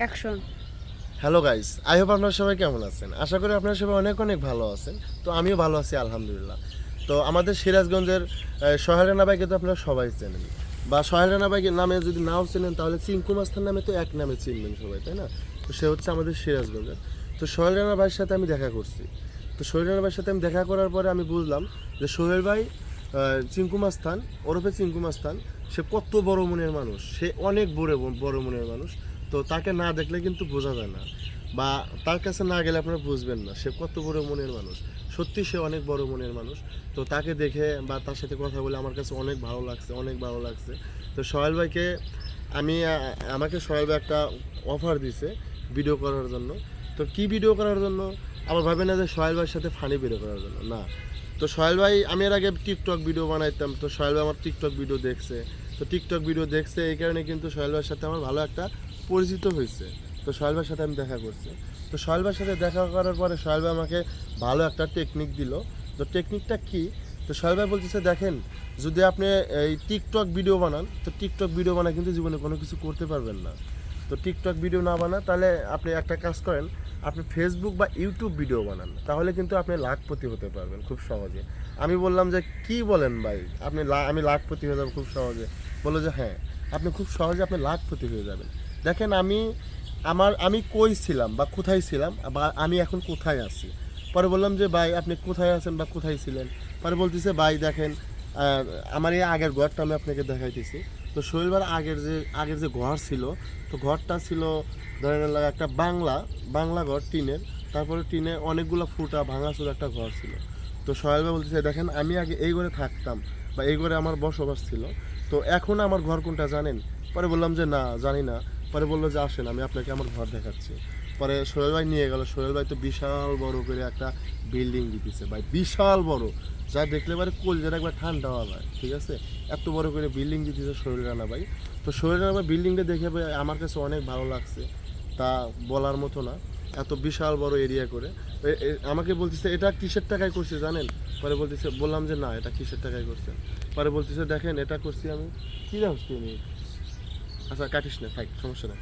Action hello guys I hope আপনারা সবাই কেমন আছেন? আশা করি আপনারা সবাই অনেক অনেক ভালো আছেন। তো আমিও ভালো আছি, আলহামদুলিল্লাহ। তো আমাদের সিরাজগঞ্জের সোহেল রানা বাইকে তো আপনারা সবাই চেনেন। বা সোহেল রানা বাইকের নামে যদি নাও চেনেন, তাহলে চিঙ্কু মাস্তার নামে তো এক নামে চিনবেন সবাই, তাই না? তো সে হচ্ছে আমাদের সিরাজগঞ্জের। তো সোহেল রানা ভাইয়ের সাথে আমি দেখা করছি। তো সোহেল রানা ভাইয়ের সাথে আমি দেখা করার পরে আমি বুঝলাম যে সোহেল ভাই চিঙ্কু মাস্তান, ওরফে চিঙ্কু মাস্তান, সে কত বড় মনের মানুষ। সে অনেক বড় বড় মনের মানুষ। তো তাকে না দেখলে কিন্তু বোঝা যায় না। বা তার কাছে না গেলে আপনারা বুঝবেন না। সে কত বড় মনের মানুষ। সত্যি সে অনেক বড় মনের মানুষ। তো তাকে দেখে বা তার সাথে কথা বলে আমার কাছে অনেক ভালো লাগছে, অনেক ভালো লাগছে। তো সোহেল ভাইকে আমি আমাকে সোহেল ভাই একটা অফার দিছে ভিডিও করার জন্য। তো কি ভিডিও করার জন্য? আবার ভাবে না যে সোহেল ভাইয়ের সাথে ফানি ভিডিও করার জন্য। না। তো সোহেল ভাই, আমি এর আগে টিকটক ভিডিও বানাইতাম। তো সোহেল ভাই আমার টিকটক ভিডিও দেখছে। তো টিকটক ভিডিও দেখছে, এই কারণে কিন্তু সোহেল ভাইয়ের সাথে আমার ভালো একটা পরিচিত হয়েছে। তো সোহেল ভাইয়ের সাথে আমি দেখা করছি। তো সোহেল ভাইয়ের সাথে দেখা করার পরে সোহেল ভাই আমাকে ভালো একটা টেকনিক দিল। তো টেকনিকটা কি? তো সোহেল ভাই বলতেছে, দেখেন, যদি আপনি এই টিকটক ভিডিও বানান, তো টিকটক ভিডিও বানায় কিন্তু জীবনে কোনো কিছু করতে পারবেন না। তো টিকটক ভিডিও না বানান তাহলে আপনি একটা কাজ করেন, আপনি ফেসবুক বা ইউটিউব ভিডিও বানান। তাহলে কিন্তু আপনি লাখপতি হতে পারবেন খুব সহজে। আমি বললাম যে, কি বলেন ভাই? আপনি আমি লাখপতি হয়ে যাব খুব সহজে। বলল যে হ্যাঁ আপনি খুব সহজে আপনি লাখপতি হয়ে যাবেন। দেখেন আমি আমার, আমি কই ছিলাম বা কোথায় ছিলাম বা আমি এখন কোথায় আছি? পরে বললাম যে, ভাই, আপনি কোথায় আছেন বা কোথায় ছিলেন? পরে বলতেছে, ভাই, দেখেন আমার এই আগের ঘরটা আমি আপনাকে দেখাইতেছি। তো শৈলবার আগের যে আগের যে ঘর ছিল, তো ঘরটা ছিল, ধরেন একটা বাংলা বাংলা ঘর টিনের। তারপরে টিনে অনেকগুলো ফুটা ভাঙা ভাঙাচুর একটা ঘর ছিল। তো সোহেল ভাই বলতেছে, দেখেন, আমি আগে এই ঘরে থাকতাম বা এই ঘরে আমার বসবাস ছিল। তো এখন আমার ঘর কোনটা জানেন? পরে বললাম যে, না, জানি না। পরে বলল যে, আসেন, আমি আপনাকে আমার ঘর দেখাচ্ছি। পরে সোহেল ভাই নিয়ে গেল। সোহেল ভাই তো বিশাল বড় করে একটা বিল্ডিং দিতেছে। ভাই, বিশাল বড়। যা দেখলে পারে কলজের একবার ঠান্ডা হওয়া যায়, ঠিক আছে? এত বড় করে বিল্ডিং দিতেছে সোহেল রানা ভাই। তো সোহেল রানা ভাই বিল্ডিংটা দেখে ভাই আমার কাছে অনেক ভালো লাগছে, তা বলার মতো না। এত বিশাল বড় এরিয়া করে। আমাকে বলতেছে, এটা কিসের টাকায় করছে জানেন? পরে বলতেছে, বললাম যে না, এটা কিসের টাকায় করছে পরে বলতেছে, দেখেন, এটা করছি আমি। কী আমি আচ্ছা কাটিস না, থাক, সমস্যা নেই।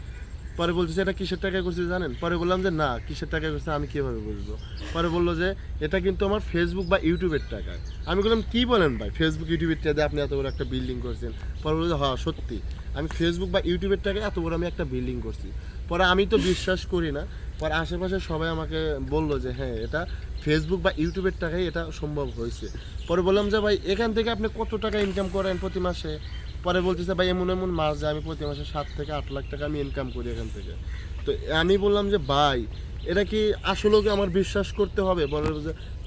পরে বলতেছে, এটা কিসের টাকায় করছে জানেন? পরে বললাম যে, না, কিসের টাকায় করছে আমি কীভাবে বুঝব? পরে বলল যে, এটা কিন্তু আমার ফেসবুক বা ইউটিউবের টাকায় আমি বললাম, কি বলেন ভাই? ফেসবুক ইউটিউবের টাকা আপনি এত বড় একটা বিল্ডিং করছেন? পরে বলল হ্যাঁ সত্যি। আমি ফেসবুক বা ইউটিউবের টাকায় এত বড় আমি একটা বিল্ডিং করছি। পরে আমি তো বিশ্বাস করি না। পরে আশেপাশে সবাই আমাকে বলল যে হ্যাঁ এটা ফেসবুক বা ইউটিউবের টাকায় এটা সম্ভব হয়েছে। পরে বললাম যে, ভাই, এখান থেকে আপনি কত টাকা ইনকাম করেন প্রতি মাসে? পরে বলতেছে, ভাই, এমন এমন মাছ যে আমি প্রতি মাসে সাত থেকে আট লাখ টাকা আমি ইনকাম করি এখান থেকে। তো আমি বললাম যে, ভাই, এটা কি আসলেও কি আমার বিশ্বাস করতে হবে? বলে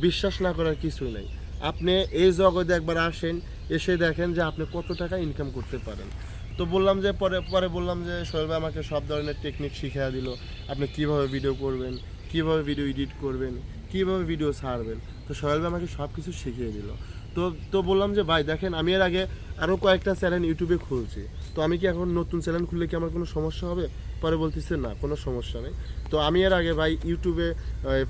বিশ্বাস না করার কিছুই নাই। আপনি এই জগতে একবার আসেন, এসে দেখেন যে আপনি কত টাকা ইনকাম করতে পারেন। তো বললাম যে, পরে পরে বললাম যে, সোহেল আমাকে সব ধরনের টেকনিক শিখিয়ে দিল। আপনি কীভাবে ভিডিও করবেন, কীভাবে ভিডিও এডিট করবেন, কীভাবে ভিডিও ছাড়বেন? তো সোহেল আমাকে সব কিছু শিখিয়ে দিল। তো তো বললাম যে, ভাই, দেখেন, আমি এর আগে আরও কয়েকটা চ্যানেল ইউটিউবে খুলছি। তো আমি কি এখন নতুন চ্যানেল খুললে কি আমার কোনো সমস্যা হবে? পরে বলতেছে, না, কোনো সমস্যা নেই। তো আমি এর আগে, ভাই, ইউটিউবে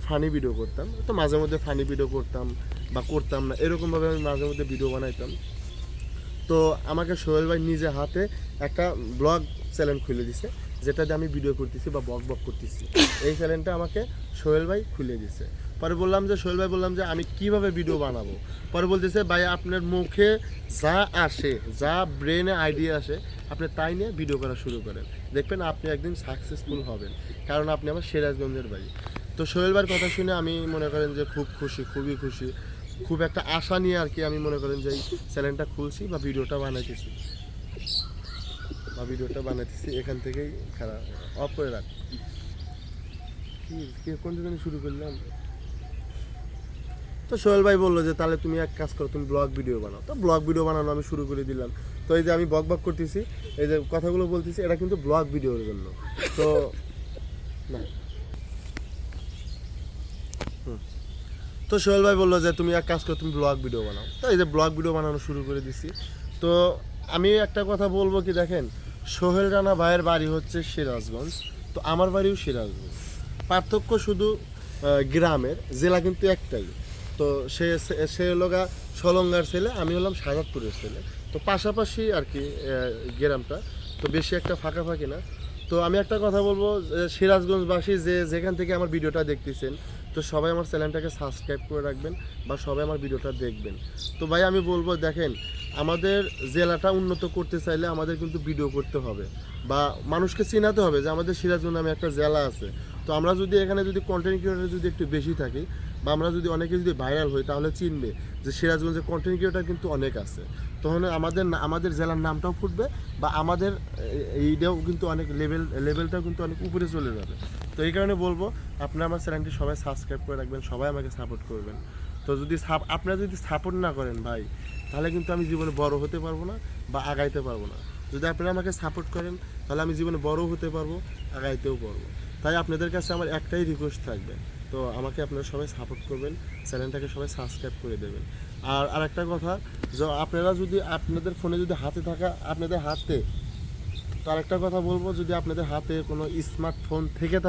ফানি ভিডিও করতাম। তো মাঝে মধ্যে ফানি ভিডিও করতাম বা করতাম না, এরকমভাবে আমি মাঝে মধ্যে ভিডিও বানাইতাম। তো আমাকে সোহেল ভাই নিজে হাতে একটা ব্লগ চ্যানেল খুলে দিছে, যেটাতে আমি ভিডিও করতেছি বা বক বক করতেছি। এই চ্যানেলটা আমাকে সোহেল ভাই খুলে দিছে। পরে বললাম যে সোহেল ভাই, বললাম যে আমি কীভাবে ভিডিও বানাবো? পরে বলতেছে, ভাই, আপনার মুখে যা আসে, যা ব্রেনে আইডিয়া আসে, আপনি তাই নিয়ে ভিডিও করা শুরু করেন। দেখবেন আপনি একদিন সাকসেসফুল হবেন, কারণ আপনি আমার সিরাজগঞ্জের বাড়ি তো সোহেল ভাইয়ের কথা শুনে আমি মনে করেন যে খুব খুশি, খুবই খুশি। খুব একটা আশা নিয়ে আর কি আমি মনে করেন যে এই চ্যানেলটা খুলছি বা ভিডিওটা বানাইতেছি। বা ভিডিওটা বানাইতেছি, এখান থেকেই খারাপ, অফ করে রাখ কি কোন শুরু করলাম? তো সোহেল ভাই বলল যে, তাহলে তুমি এক কাজ করো, তুমি ব্লগ ভিডিও বানাও। তো ব্লগ ভিডিও বানানো আমি শুরু করে দিলাম। তো এই যে আমি বক বক করতেছি, এই যে কথাগুলো বলতেছি, এটা কিন্তু ব্লগ ভিডিওর জন্য। তো। তো সোহেল ভাই বলল যে, তুমি এক কাজ করো, তুমি ব্লগ ভিডিও বানাও। তো এই যে ব্লগ ভিডিও বানানো শুরু করে দিছি। তো আমি একটা কথা বলব কি দেখেন, সোহেল রানা ভাইয়ের বাড়ি হচ্ছে সিরাজগঞ্জ। তো আমার বাড়িও সিরাজগঞ্জ। পার্থক্য শুধু গ্রামের, জেলা কিন্তু একটাই। তো সে সে- হলো গা সলঙ্গার ছেলে, আমি হলাম সাজাদপুরের ছেলে। তো পাশাপাশি আর কি গ্রামটা। তো বেশি একটা ফাঁকাফাঁকি না। তো আমি একটা কথা বলব সিরাজগঞ্জবাসী যে যেখান থেকে আমার ভিডিওটা দেখতেছেন, তো সবাই আমার চ্যানেলটাকে সাবস্ক্রাইব করে রাখবেন বা সবাই আমার ভিডিওটা দেখবেন। তো ভাই, আমি বলব, দেখেন, আমাদের জেলাটা উন্নত করতে চাইলে আমাদের কিন্তু ভিডিও করতে হবে বা মানুষকে চিনাতে হবে যে আমাদের সিরাজগঞ্জ নামে একটা জেলা আছে। তো আমরা যদি এখানে যদি কন্টেন্ট ক্রিয়েটার যদি একটু বেশি থাকি বা আমরা যদি অনেকে যদি ভাইরাল হই, তাহলে চিনবে যে সিরাজগঞ্জের কন্টেন্ট ক্রিয়েটার কিন্তু অনেক আছে। তখন আমাদের আমাদের জেলার নামটাও ফুটবে বা আমাদের এইটাও কিন্তু অনেক লেভেল লেভেলটাও কিন্তু অনেক উপরে চলে যাবে। তো এই কারণে বলব, আপনারা আমার চ্যানেলটি সবাই সাবস্ক্রাইব করে রাখবেন, সবাই আমাকে সাপোর্ট করবেন। তো যদি আপনারা যদি সাপোর্ট না করেন ভাই, তাহলে কিন্তু আমি জীবনে বড় হতে পারব না বা আগাইতে পারব না। যদি আপনারা আমাকে সাপোর্ট করেন, তাহলে আমি জীবনে বড় হতে পারব, আগাইতেও পারব। তাই আপনাদের কাছে আমার একটাই রিকোয়েস্ট থাকবে তো আমাকে আপনারা সবাই সাপোর্ট করবেন, চ্যানেলটাকে সবাই সাবস্ক্রাইব করে দেবেন। আর আরেকটা কথা, যে আপনারা যদি আপনাদের ফোনে যদি হাতে থাকা, আপনাদের হাতে, তো আরেকটা কথা বলব, যদি আপনাদের হাতে কোনো স্মার্টফোন থেকে থাকে